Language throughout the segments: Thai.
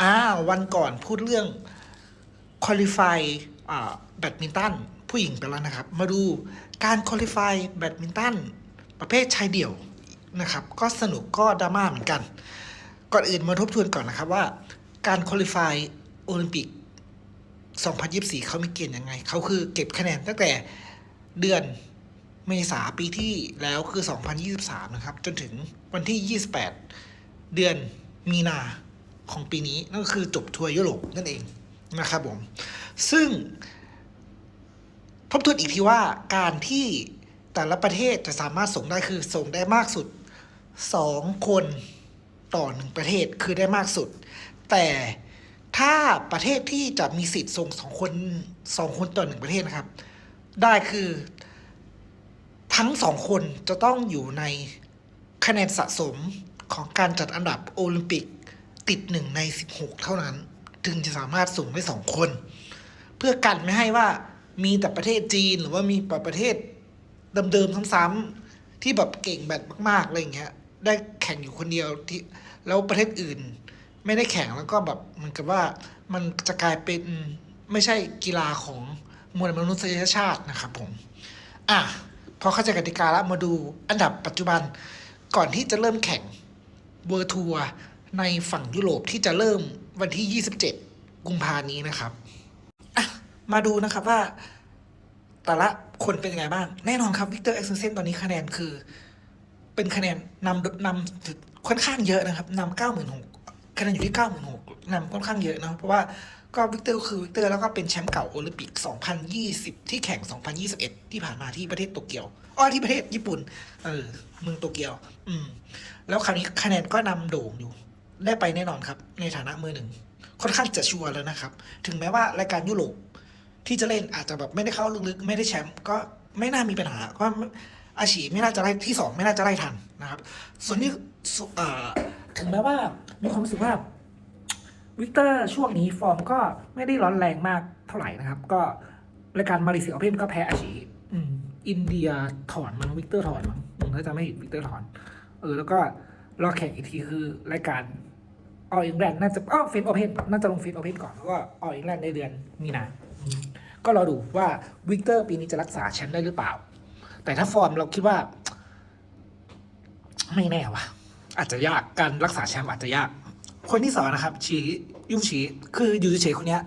อ่าวันก่อนพูดเรื่องคุริฟายอ่าแบดมินตันผู้หญิงไปแล้วนะครับ มาดูการคุริฟายแบดมินตันประเภทชายเดี่ยวนะครับ ก็สนุกก็ดราม่าเหมือนกัน ก่อนอื่นมาทบทวนก่อนนะครับว่า การคุริฟายโอลิมปิก 2024 เขามีเกณฑ์ยังไง เขาคือเก็บคะแนนตั้งแต่เดือนเมษาปีที่แล้วคือ 2023 นะครับ จนถึงวันที่ 28 เดือนมีนา ของปีนี้นั่นก็คือจบทัวร์ยุโรปนั่นเองนะครับผม ซึ่งทบทวนอีกทีว่าการที่แต่ละประเทศจะสามารถส่งได้คือส่งได้มากสุด 2 คนต่อหนึ่งประเทศคือได้มากสุด แต่ถ้าประเทศที่จะมีสิทธิ์ส่งสองคนสองคนต่อหนึ่งประเทศนะครับ ได้คือทั้งสองคนจะต้องอยู่ในคะแนนสะสมของการจัดอันดับโอลิมปิก ติดหนึ่งใน16เท่านั้นถึงจะสามารถส่งได้สองคน เพื่อกันไม่ให้ว่ามีแต่ประเทศจีนหรือว่ามีแต่ประเทศเดิมๆซ้ำๆที่แบบเก่งแบบมากๆอะไรอย่างเงี้ย ได้แข่งอยู่คนเดียวที่แล้วประเทศอื่น ไม่ได้แข่งแล้วก็แบบเหมือนกับว่ามันจะกลายเป็นไม่ใช่กีฬาของมวลมนุษยชาตินะครับผม อะพอเข้าใจกติกาแล้วมาดูอันดับปัจจุบันก่อนที่จะเริ่มแข่งเวอร์ทัวร์ ในฝั่งยุโรปที่จะเริ่มวันที่ 27 กุมภานี้นะครับ มาดูนะครับว่า แต่ละคนเป็นยังไงบ้าง แน่นอนครับวิกเตอร์เอ็กซ์เซนตอนนี้คะแนนคือ เป็นคะแนนนำนำค่อนข้างเยอะนะครับนำเก้าหมื่นหกคะแนนอยู่ที่เก้าหมื่นหกนำค่อนข้างเยอะนะเพราะว่าก็วิกเตอร์คือวิกเตอร์แล้วก็เป็นแชมป์เก่าโอลิมปิก 2020 ที่แข่ง 2021 ที่ผ่านมาที่ประเทศโตเกียวอ้อที่ประเทศญี่ปุ่น เออเมืองโตเกียว อืม แล้วคราวนี้คะแนนก็นำโด่งอยู่ ได้ไปแน่นอนครับ ในฐานะมือหนึ่ง ค่อนข้างจะชัวร์แล้วนะครับ ถึงแม้ว่ารายการยุโรปที่จะเล่นอาจจะแบบไม่ได้เข้าลึกๆ ไม่ได้แชมป์ก็ไม่น่ามีปัญหาก็อาชีไม่น่าจะไล่ที่สองไม่น่าจะไล่ทันนะครับ ส่วนนี้ถึงแม้ว่ามีความรู้สึกว่าวิกเตอร์ช่วงนี้ฟอร์มก็ไม่ได้ร้อนแรงมากเท่าไหร่นะครับ ก็รายการมาเลเซียโอเพ่นก็แพ้อาชีอินเดียถอนมันวิกเตอร์ถอนมั้งถ้าจะไม่ผิดวิกเตอร์ถอน เออแล้วก็รอแข่งอีกทีคือรายการ อออิงแลนด์น่าจะอ้อเฟนโอเพนน่าจะลงเฟนโอเพนก่อนแล้วก็อออิงแลนด์ในเดือนมีนา ก็รอดูว่าวิกเตอร์ปีนี้จะรักษาแชมป์ได้หรือเปล่า แต่ถ้าฟอร์มเราคิดว่า ไม่แน่ว่ะอาจจะยากการรักษาแชมป์อาจจะยาก คนที่สองนะครับ ชียุชีคือยูเฉยคนนี้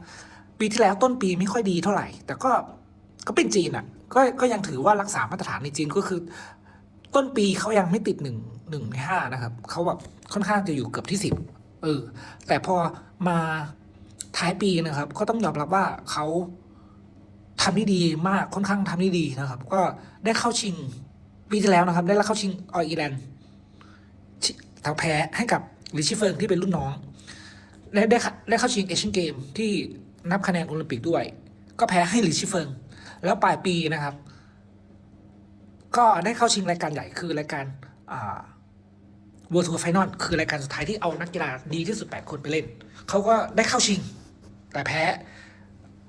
ปีที่แล้วต้นปีไม่ค่อยดีเท่าไหร่ แต่ก็ก็เป็นจีนอะ ก็ก็ยังถือว่ารักษามาตรฐานในจีนก็คือ ต้นปีเขายังไม่ติดหนึ่งหนึ่งในห้านะครับเขาแบบค่อนข้างจะอยู่เกือบที่สิบ เออ แต่พอมาท้ายปีนะครับ ก็ต้องยอมรับว่าเขาทำได้ดีมากค่อนข้างทำได้ดีนะครับ ก็ได้เข้าชิงปีที่แล้วนะครับ ได้เข้าชิงอออีแลนด์ทางแพ้ให้กับลิชิเฟิงที่เป็นรุ่นน้องและได้ได้เข้าชิงเอเชียนเกมที่นับคะแนนโอลิมปิกด้วย ก็แพ้ให้ลิชิเฟิงแล้วปลายปีนะครับ ก็ได้เข้าชิงรายการใหญ่คือรายการอ่า World Tour Final คือรายการสุดท้ายที่เอานักกีฬาดีที่สุด 8 คนไปเล่น เขาก็ได้เข้าชิง แต่แพ้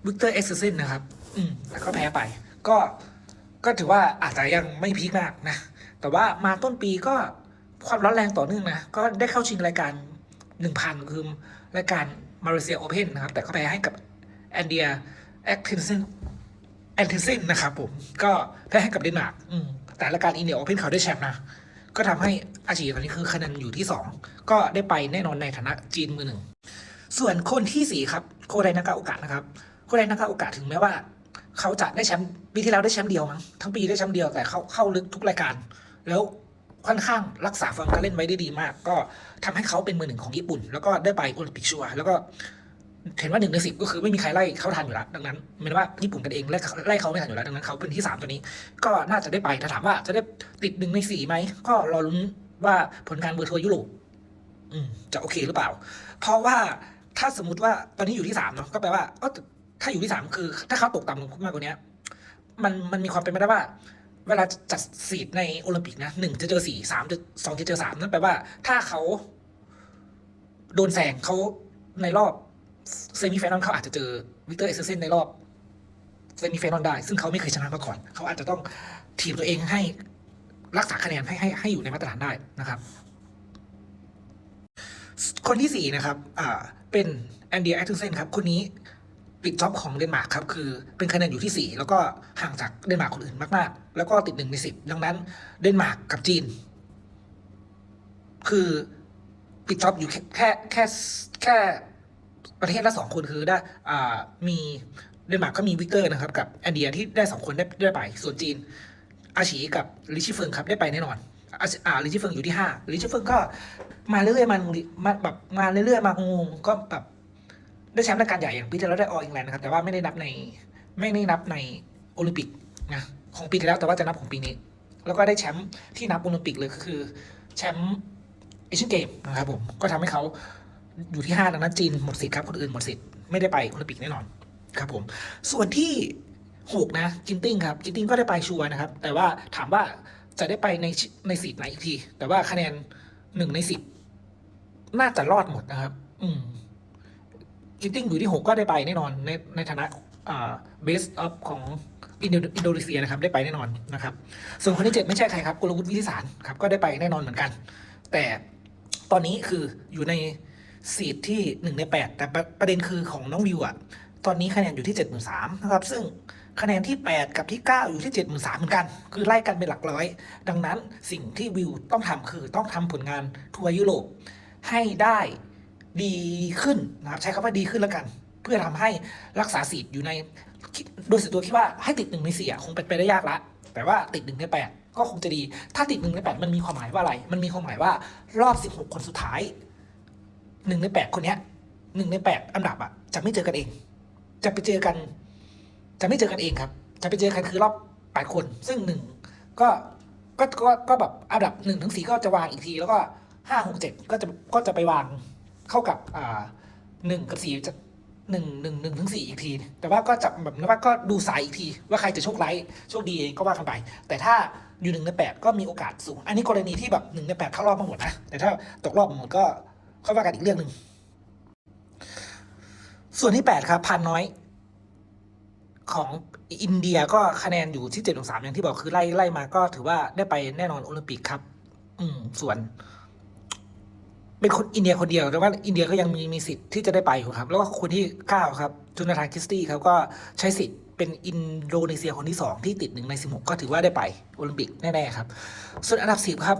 วิกเตอร์เอ็กซ์เซนนะครับ อืมแต่ก็แพ้ไป ก็ก็ถือว่าอาจจะยังไม่พีคมากนะ แต่ว่ามาต้นปีก็ความร้อนแรงต่อเนื่องนะ ก็ได้เข้าชิงรายการ 1,000 คือรายการมาเลเซียโอเพนนะครับ แต่ก็แพ้ให้กับแอนเดียแอคเทนเซนแอนเทนเซนนะครับผม ก็แพ้ให้กับเดนมาร์กแต่รายการอินเดียโอเพนเขาได้แชมป์นะ ก็ทำให้อาชีพตอนนี้คือคะแนนอยู่ที่ 2 ก็ได้ไปแน่นอนในฐานะจีนมือหนึ่ง ส่วนคนที่ 4 ครับ โคไดนากาโอกะนะครับ โคไดนากาโอกะถึงแม้ว่า เขาจะได้แชมป์ปีที่แล้วได้แชมป์เดียวมั้งทั้งปีได้แชมป์เดียวแต่เขาเข้าลึกทุกรายการ แล้วค่อนข้างรักษาฟอร์มการเล่นไว้ได้ดีมาก ก็ทำให้เขาเป็นมือหนึ่งของญี่ปุ่น แล้วก็ได้ไปโอลิมปิกชัวร์แล้วก็ เห็นว่าหนึ่งในสิบก็คือไม่มีใครไล่เขาทันอยู่แล้วดังนั้นหมายว่าญี่ปุ่นกันเองไล่ไล่เขาไม่ทันอยู่แล้วดังนั้นเขาเป็นที่สามตัวนี้ ก็น่าจะได้ไปถ้าถามว่าจะได้ติดหนึ่งในสี่ไหมก็รอลุ้นว่าผลงานเบอร์ทัวร์ยุโรปจะโอเคหรือเปล่า เพราะว่าถ้าสมมติว่าตอนนี้อยู่ที่สามเนาะก็แปลว่าถ้าอยู่ที่สามคือ ถ้าเขาตกต่ำลงมากกว่านี้มันมันมีความเป็นไปได้ว่า เวลาจัดสีดในโอลิมปิกนะหนึ่งจะเจอสี่สามจะสองจะเจอสามนั่นแปลว่า ถ้าเขาโดนแซงเขาในรอบ เซมิไฟนอลเขาอาจจะเจอวิกเตอร์เอเซเซนในรอบเซมิไฟนอลได้ ซึ่งเขาไม่เคยชนะมาก่อน เขาอาจจะต้องทีมตัวเองให้รักษาคะแนนให้ให้ให้อยู่ในมาตรฐานได้นะครับ คนที่สี่นะครับอ่าเป็นแอนเดียแอคเซนครับ คนนี้ปิดจ็อบของเดนมาร์กครับ คือเป็นคะแนนอยู่ที่ 4 แล้วก็ห่างจากเดนมาร์กคนอื่นมากๆ แล้วก็ติดหนึ่งในสิบดังนั้นเดนมาร์กกับจีน คือปิดจ็อบอยู่แค่แค่แค่แค่ ประเทศละสองคนคือได้มีเดนมาร์กก็มีวิกเตอร์นะครับ กับแอนเดียที่ได้สองคนได้ได้ไป ส่วนจีน อาชีกับลิชิเฟิงครับได้ไปแน่นอนอาชิอ่าลิชิเฟิงอยู่ที่ห้าลิชิเฟิงก็มาเรื่อยๆมามาแบบมาเรื่อยๆมางงก็แบบได้แชมป์รายการใหญ่อย่างปีที่แล้วได้อออิงแลนด์นะครับแต่ว่าไม่ได้นับในไม่ได้นับในโอลิมปิกนะของปีที่แล้วแต่ว่าจะนับของปีนี้ แล้วก็ได้แชมป์ที่นับโอลิมปิกเลยก็คือแชมป์เอเชียนเกมนะครับผมก็ทำให้เขา อยู่ที่ห้าดังนั้นจีนหมดสิทธิ์ครับคนอื่นหมดสิทธิ์ไม่ได้ไปโอลิมปิกแน่นอนครับผม ส่วนที่หกนะจินติ้งครับจินติ้งก็ได้ไปชัวร์นะครับ แต่ว่าถามว่าจะได้ไปในในสิทธิ์ไหนอีกที แต่ว่าคะแนนหนึ่งในสิบน่าจะรอดหมดนะครับ อืมจินติ้งอยู่ที่หกก็ได้ไปแน่นอน ในในฐานะเบสออฟของอินโดอินโดนีเซียนะครับ ได้ไปแน่นอนนะครับ ส่วนคนที่เจ็ดไม่ใช่ใครครับกุลวุฒิวิทิสารครับ ก็ได้ไปแน่นอนเหมือนกัน แต่ตอนนี้คืออยู่ใน ซีดที่หนึ่งในแปดแต่ประเด็นคือของน้องวิวอะตอนนี้คะแนนอยู่ที่เจ็ดหมื่นสามนะครับ ซึ่งคะแนนที่ 8 กับที่ 9 อยู่ที่ 7 3เหมือนกัน คือไล่กันเป็นหลักร้อย ดังนั้นสิ่งที่วิวต้องทำคือต้องทำผลงานทัวร์ยุโรปให้ได้ดีขึ้นนะครับ ใช้คำว่าดีขึ้นแล้วกัน เพื่อทำให้รักษาสีดอยู่ในโดยส่วนตัวคิดว่าให้ติดหนึ่งในสี่คงเป็นไปได้ยากละ แต่ว่าติดหนึ่งในแปดก็คงจะดี ถ้าติดหนึ่งในแปดมันมีความหมายว่าอะไร มันมีความหมายว่ารอบสิบหกคนสุดท้าย หนึ่งในแปดคนเนี้ยหนึ่งในแปดอันดับอะจะไม่เจอกันเอง จะไปเจอกัน จะไม่เจอกันเองครับ จะไปเจอกันคือรอบแปดคน ซึ่งหนึ่งก็ก็ก็ก็แบบอันดับหนึ่งถึงสี่ก็จะวางอีกที แล้วก็ห้าหกเจ็ดก็จะก็จะไปวางเข้ากับอ่าหนึ่งกับสี่จะหนึ่งหนึ่งหนึ่งถึงสี่อีกที แต่ว่าก็จะแบบนั้ว่าก็ดูสายอีกที ว่าใครจะโชคร้ายโชคดีก็ว่ากันไป แต่ถ้าอยู่หนึ่งในแปดก็มีโอกาสสูง อันนี้กรณีที่แบบหนึ่งในแปดเข้ารอบมาหมดนะ แต่ถ้าตกรอบหมดก็ ค่อยว่ากันอีกเรื่องหนึ่ง ส่วนที่แปดครับพันน้อย ของอินเดียก็คะแนนอยู่ที่เจ็ดสามอย่างที่บอกคือไล่ไล่มาก็ถือว่าได้ไปแน่นอนโอลิมปิกครับ อืม ส่วน เป็นคนอินเดียคนเดียวแต่ว่าอินเดียก็ยังมีมีสิทธิ์ที่จะได้ไปอยู่ครับ แล้วก็คนที่เก้าครับจุนาธานคิสตี้ครับก็ใช้สิทธิ์เป็นอินโดนีเซียคนที่สองที่ติดหนึ่งในสิบหกก็ถือว่าได้ไปโอลิมปิกแน่ๆครับ ส่วนอันดับสิบครับ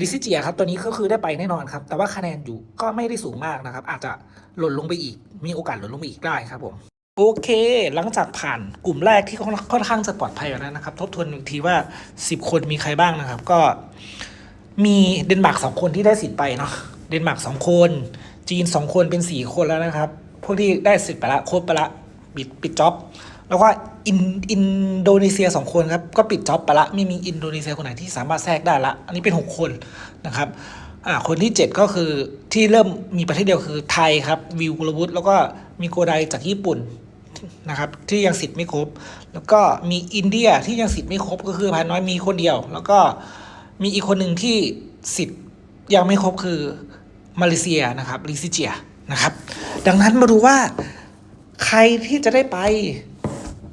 ลิซิเจียครับตัวนี้ก็คือได้ไปแน่นอนครับ แต่ว่าคะแนนอยู่ก็ไม่ได้สูงมากนะครับ อาจจะหล่นลงไปอีก มีโอกาสหล่นลงไปอีกได้ครับผมโอเค หลังจากผ่านกลุ่มแรกที่ค่อนข้างจะปลอดภัยแล้วนะครับ ทบทวนอีกทีว่า 10 คนมีใครบ้างนะครับ ก็มีเดนมาร์กสองคนที่ได้สิทธิ์ไปเนาะเดนมาร์กสองคน จีนสองคนเป็นสี่คนแล้วนะครับ พวกที่ได้สิทธิ์ไปละครบไปละปิดปิดจ็อบ แล้วก็อินอินโดนีเซียสองคนครับก็ปิดจ็อบไปละไม่มีอินโดนีเซียคนไหนที่สามารถแทรกได้ละ อันนี้เป็นหกคนนะครับอ่าคนที่ 7 ก็คือที่เริ่มมีประเทศเดียวคือไทยครับวิวกุลวุฒิแล้วก็มีโกไดจากญี่ปุ่นนะครับที่ยังสิทธิ์ไม่ครบ แล้วก็มีอินเดียที่ยังสิทธิ์ไม่ครบก็คือพันน้อยมีคนเดียว แล้วก็มีอีกคนหนึ่งที่สิทธิ์ยังไม่ครบคือมาเลเซียนะครับลิซิเจียนะครับ ดังนั้นมาดูว่าใครที่จะได้ไป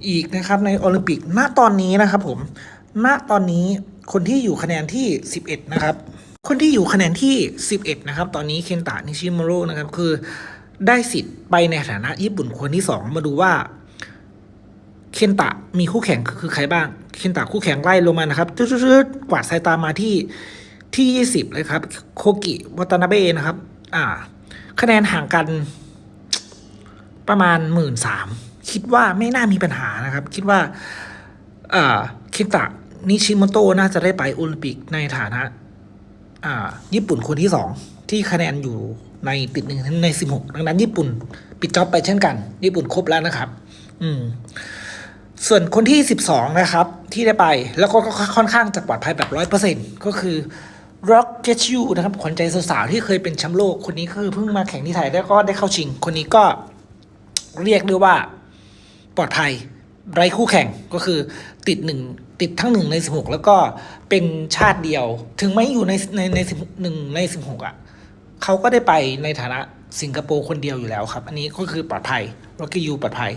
อีกนะครับในโอลิมปิกณตอนนี้นะครับผมณตอนนี้คนที่อยู่คะแนนที่ 11 นะครับ คนที่อยู่คะแนนที่ 11 นะครับ ตอนนี้เคนตะนิชิโมโร่นะครับ คือได้สิทธิ์ไปในฐานะญี่ปุ่นคนที่ 2 มาดูว่า เคนตะมีคู่แข่งคือใครบ้าง เคนตะคู่แข่งไล่ลงมานะครับจืดๆกวาดสายตามาที่ที่ 20 เลยครับ โคกิวัตนาเบะนะครับ อ่า คะแนนห่างกันประมาณหมื่นสาม คิดว่าไม่น่ามีปัญหานะครับ คิดว่าคิตะนิชิโมโตะน่าจะได้ไปโอลิมปิกในฐานะญี่ปุ่นคนที่สองที่คะแนนอยู่ในติดหนึ่งในสิบหกดังนั้นญี่ปุ่นปิดจ็อบไปเช่นกัน ญี่ปุ่นครบแล้วนะครับ อืม ส่วนคนที่สิบสองนะครับ ที่ได้ไปแล้วก็ค่อนข้างจะปลอดภัยแบบร้อยเปอร์เซ็นก็คือ Rock Get You นะครับขวัญใจสาวๆที่เคยเป็นแชมป์โลกคนนี้คือเพิ่งมาแข่งที่ไทยแล้วก็ได้เข้าชิง คนนี้ก็เรียกได้ว่า ปลอดภัยไร้คู่แข่งก็คือติดหนึ่งติดทั้งหนึ่งในสิบหกแล้วก็เป็นชาติเดียว ถึงไม่อยู่ในในในสิบหนึ่งในสิบหกอะเขาก็ได้ไปในฐานะสิงคโปร์คนเดียวอยู่แล้วครับ อันนี้ก็คือปลอดภัย Rocky U ปลอดภัย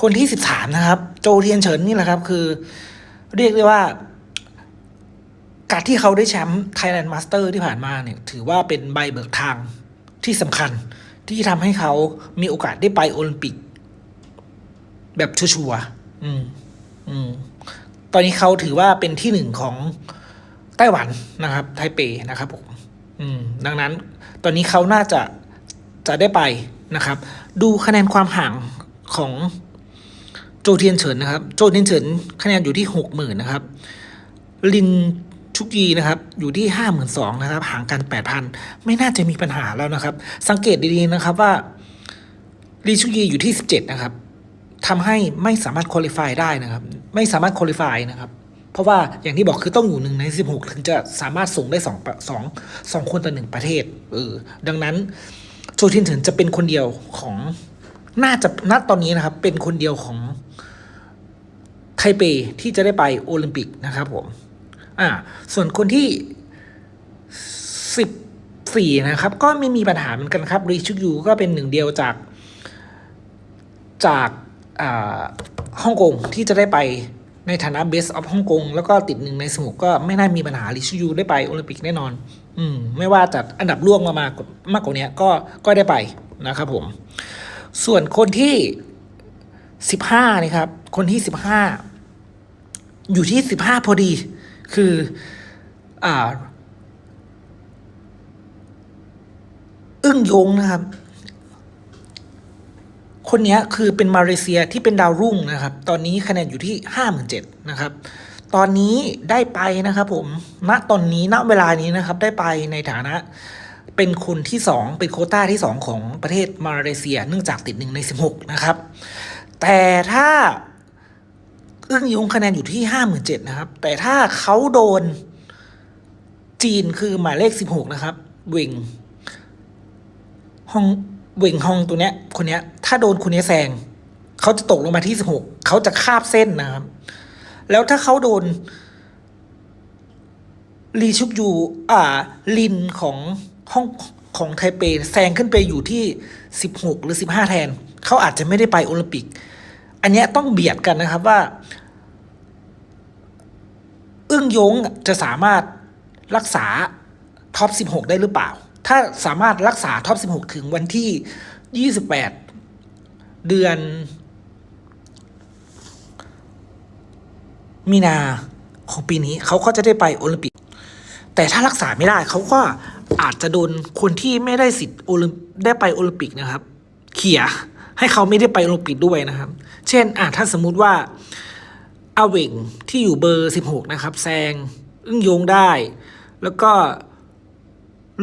คนที่สิบสามนะครับ โจเทียนเฉินนี่แหละครับ คือ เรียกได้ว่า การที่เขาได้แชมป์ Thailand Master ที่ผ่านมาเนี่ย ถือว่าเป็นใบเบิกทางที่สำคัญที่ทำให้เขามีโอกาสได้ไปโอลิมปิก แบบชัวร์ๆอืม อืม ตอนนี้เขาถือว่าเป็นที่หนึ่งของไต้หวันนะครับ ไทเปนะครับผมอืม ดังนั้น ตอนนี้เขาน่าจะจะได้ไปนะครับ ดูคะแนนความห่างของโจเทียนเฉินนะครับ โจเทียนเฉินคะแนนอยู่ที่หกหมื่นนะครับ ลินชุกยีนะครับ อยู่ที่ห้าหมื่นสองนะครับ ห่างกันแปดพันไม่น่าจะมีปัญหาแล้วนะครับ สังเกตดีๆนะครับว่าลินชุกยีอยู่ที่สิบเจ็ดนะครับ ทำให้ไม่สามารถคุริฟายได้นะครับ ไม่สามารถคุริฟายนะครับ เพราะว่าอย่างที่บอกคือต้องอยู่หนึ่งในสิบหกถึงจะสามารถส่งได้สองสองสองคนต่อหนึ่งประเทศเออดังนั้นโจทินเฉินจะเป็นคนเดียวของน่าจะณตอนนี้นะครับ เป็นคนเดียวของไทเปที่จะได้ไปโอลิมปิกนะครับผมอ่าส่วนคนที่สิบสี่นะครับ ก็ไม่มีปัญหาเหมือนกันครับรีชุกยูก็เป็นหนึ่งเดียวจากจาก ฮ่องกงที่จะได้ไปในฐานะเบสออฟฮ่องกงแล้วก็ติดหนึ่งในสมุกก็ไม่น่ามีปัญหาลิชูยูได้ไปโอลิมปิกแน่นอน อืมไม่ว่าจะอันดับล่วงมามากมากกว่านี้ก็ก็ได้ไปนะครับผม ส่วนคนที่สิบห้านี่ครับ คนที่สิบห้าอยู่ที่สิบห้าพอดี คืออ่า อึ้งยงนะครับ คนนี้คือเป็นมาเลเซียที่เป็นดาวรุ่งนะครับ ตอนนี้คะแนนอยู่ที่ห้าหมื่นเจ็ดนะครับ ตอนนี้ได้ไปนะครับผม ณ ตอนนี้ ณ เวลานี้นะครับ ได้ไปในฐานะเป็นคนที่สองเป็นโคต้าที่สองของประเทศมาเลเซีย เนื่องจากติดหนึ่งในสิบหกนะครับ แต่ถ้าอึ้งยงคะแนนอยู่ที่ห้าหมื่นเจ็ดนะครับ แต่ถ้าเขาโดนจีนคือหมายเลขสิบหกนะครับเวงฮอง เวงฮองตัวเนี้ย คนเนี้ย ถ้าโดนคนเนี้ยแซงเขาจะตกลงมาที่สิบหกเขาจะคาบเส้นนะครับ แล้วถ้าเขาโดนลีชุกยูอ่า ลินของห้องของไทเปแซงขึ้นไปอยู่ที่สิบหกหรือสิบห้าแทน เขาอาจจะไม่ได้ไปโอลิมปิก อันเนี้ยต้องเบียดกันนะครับว่าอึ้งยงจะสามารถรักษาท็อป 16 ได้หรือเปล่า ถ้าสามารถรักษาท็อป 16 ถึงวันที่ 28 เดือน มีนาของปีนี้เขาก็จะได้ไปโอลิมปิก แต่ถ้ารักษาไม่ได้เขาก็อาจจะโดนคนที่ไม่ได้สิทธิ์โอลิมได้ไปโอลิมปิกนะครับ เขี่ยให้เขาไม่ได้ไปโอลิมปิกด้วยนะครับ เช่นอะถ้าสมมุติว่าอาเวงที่อยู่เบอร์สิบหกนะครับ แซงอึ้งโยงได้ แล้วก็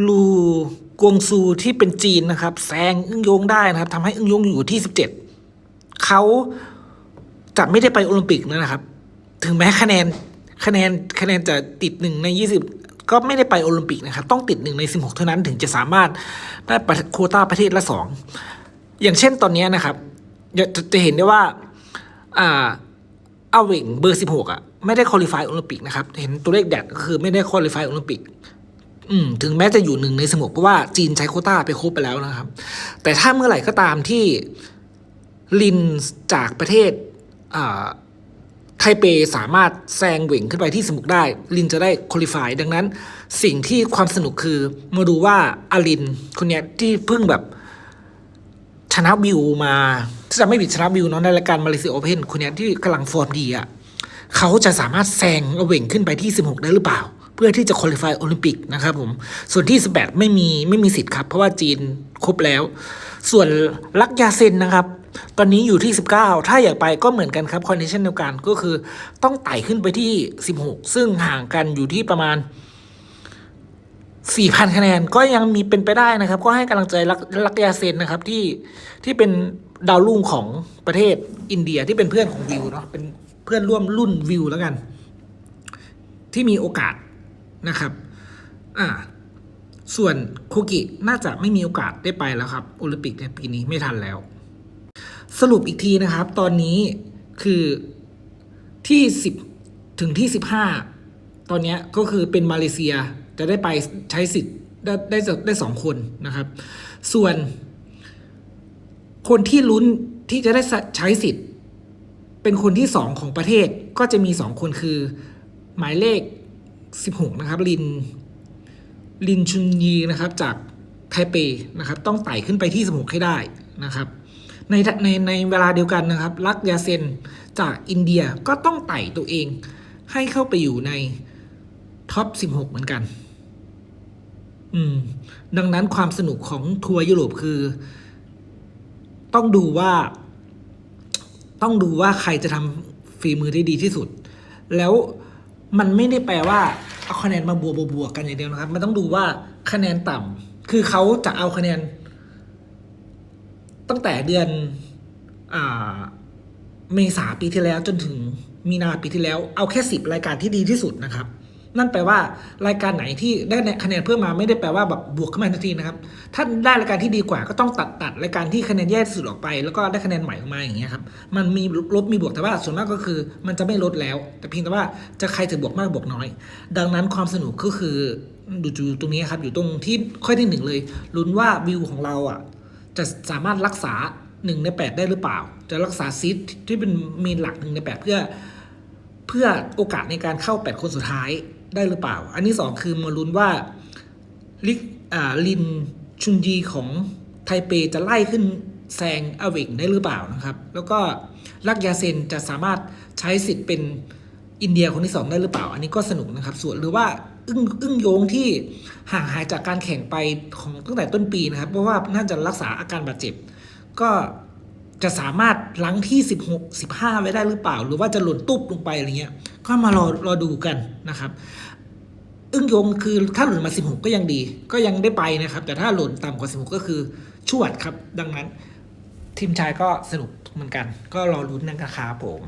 ลูกวงซูที่เป็นจีนนะครับแซงอึ้งโยงได้นะครับทำให้อึ้งโยงอยู่ที่สิบเจ็ดเขาจะไม่ได้ไปโอลิมปิกนะครับ ถึงแม้คะแนนคะแนนคะแนนจะติดหนึ่งในยี่สิบก็ไม่ได้ไปโอลิมปิกนะครับ ต้องติดหนึ่งในสิบหกเท่านั้นถึงจะสามารถได้ปโคต้าประเทศละสองอย่างเช่นตอนนี้นะครับจะจะเห็นได้ว่าอ่าอาเวงเบอร์สิบหกอะไม่ได้คุริฟายโอลิมปิกนะครับ เห็นตัวเลขแดดก็คือไม่ได้คุริฟายโอลิมปิก อืมถึงแม้จะอยู่หนึ่งในสมุกเพราะว่าจีนใช้โคต้าไปครบไปแล้วนะครับ แต่ถ้าเมื่อไหร่ก็ตามที่ลินจากประเทศไทเปสามารถแซงเหว่งขึ้นไปที่สมุกได้ ลินจะได้คุริฟายดังนั้น สิ่งที่ความสนุกคือมาดูว่าอาลินคนเนี้ยที่เพิ่งแบบชนะวิวมาถ้าจะไม่ผิดชนะวิวเนาะในรายการมาเลเซียโอเพนคนเนี้ยที่กำลังฟอร์มดีอะเขาจะสามารถแซงเหว่งขึ้นไปที่ 16 ได้หรือเปล่า พื่อที่จะคุริฟายโอลิมปิกนะครับผม ส่วนที่ 18 ไม่มีไม่มีสิทธิ์ครับ เพราะว่าจีนครบแล้ว ส่วนลักยาเซนนะครับ ตอนนี้อยู่ที่ 19 ถ้าอยากไปก็เหมือนกันครับคอนดิชันเดียวกันก็คือต้องไต่ขึ้นไปที่ 16 ซึ่งห่างกันอยู่ที่ประมาณสี่พันคะแนนก็ยังมีเป็นไปได้นะครับ ก็ให้กำลังใจลักยาเซนนะครับที่ที่เป็นดาวรุ่งของประเทศอินเดียที่เป็นเพื่อนของวิวเนาะเป็นเพื่อนร่วมรุ่นวิวแล้วกัน ที่มีโอกาส นะครับอ่าส่วนโคกิน่าจะไม่มีโอกาสได้ไปแล้วครับโอลิมปิกในปีนี้ไม่ทันแล้ว สรุปอีกทีนะครับ ตอนนี้คือที่สิบถึงที่สิบห้าตอนนี้ก็คือเป็นมาเลเซียจะได้ไปใช้สิทธิ์ได้ได้ได้สองคนนะครับ ส่วนคนที่ลุ้นที่จะได้ใช้สิทธิ์ เป็นคนที่สองของประเทศก็จะมีสองคนคือ หมายเลข สิบหกนะครับ ลิน ลินชุนยีนะครับจากไทเปนะครับ ต้องไต่ขึ้นไปที่ 16 ให้ได้นะครับ ในในในเวลาเดียวกันนะครับ ลักยาเซนจากอินเดียก็ต้องไต่ตัวเอง ให้เข้าไปอยู่ในท็อป 16 เหมือนกัน อืม ดังนั้นความสนุกของทัวร์ยุโรปคือ ต้องดูว่า ต้องดูว่าใครจะทำฝีมือได้ดีที่สุด แล้ว มันไม่ได้แปลว่าเอาคะแนนมาบวกบวกบวกกันอย่างเดียวนะครับ มันต้องดูว่าคะแนนต่ำคือเขาจะเอาคะแนน ตั้งแต่เดือนอ่าเมษาปีที่แล้วจนถึงมีนาปีที่แล้ว เอาแค่สิบรายการที่ดีที่สุดนะครับ นั่นแปลว่ารายการไหนที่ได้คะแนนเพิ่มมาไม่ได้แปลว่าแบบบวกขึ้นมาทันทีนะครับ ถ้าได้รายการที่ดีกว่าก็ต้องตัดตัดรายการที่คะแนนแย่สุดออกไป แล้วก็ได้คะแนนใหม่ออกมาอย่างเงี้ยครับ มันมีลบมีบวกแต่ว่าส่วนมากก็คือ มันจะไม่ลดแล้ว แต่เพียงแต่ว่าจะใครจะบวกมากบวกน้อย ดังนั้นความสนุกก็คือดูอยู่ตรงนี้ครับอยู่ตรงที่ข้อที่หนึ่งเลยลุ้นว่าวิวของเราอะจะสามารถรักษาหนึ่งในแปดได้หรือเปล่า จะรักษาซีดที่เป็นมีนหลักหนึ่งในแปดเพื่อเพื่อโอกาสในการเข้าแปดคนสุดท้าย ได้หรือเปล่า อันที่สองคือมาลุ้นว่าลิอ่าลินชุนจีของไทเปจะไล่ขึ้นแซงอเวกได้หรือเปล่านะครับ แล้วก็ลักยาเซนจะสามารถใช้สิทธิ์เป็นอินเดียคนที่สองได้หรือเปล่า อันนี้ก็สนุกนะครับ ส่วนหรือว่าอึ้งอึ้งโยงที่ห่างหายจากการแข่งไปของตั้งแต่ต้นปีนะครับ เพราะว่าน่าจะรักษาอาการบาดเจ็บ ก็จะสามารถลังที่ 16 15 ไว้ได้หรือเปล่า หรือว่าจะหล่นตุ๊บลงไปอะไรเงี้ย ก็มารอรอดูกันนะครับอึ้งยงคือถ้าหล่นมา 16 ก็ยังดี ก็ยังได้ไปนะครับ แต่ถ้าหล่นต่ำกว่า 16 ก็คือชวดครับ ดังนั้นทีมชายก็สนุกเหมือนกัน ก็รอรุ้นนะครับผม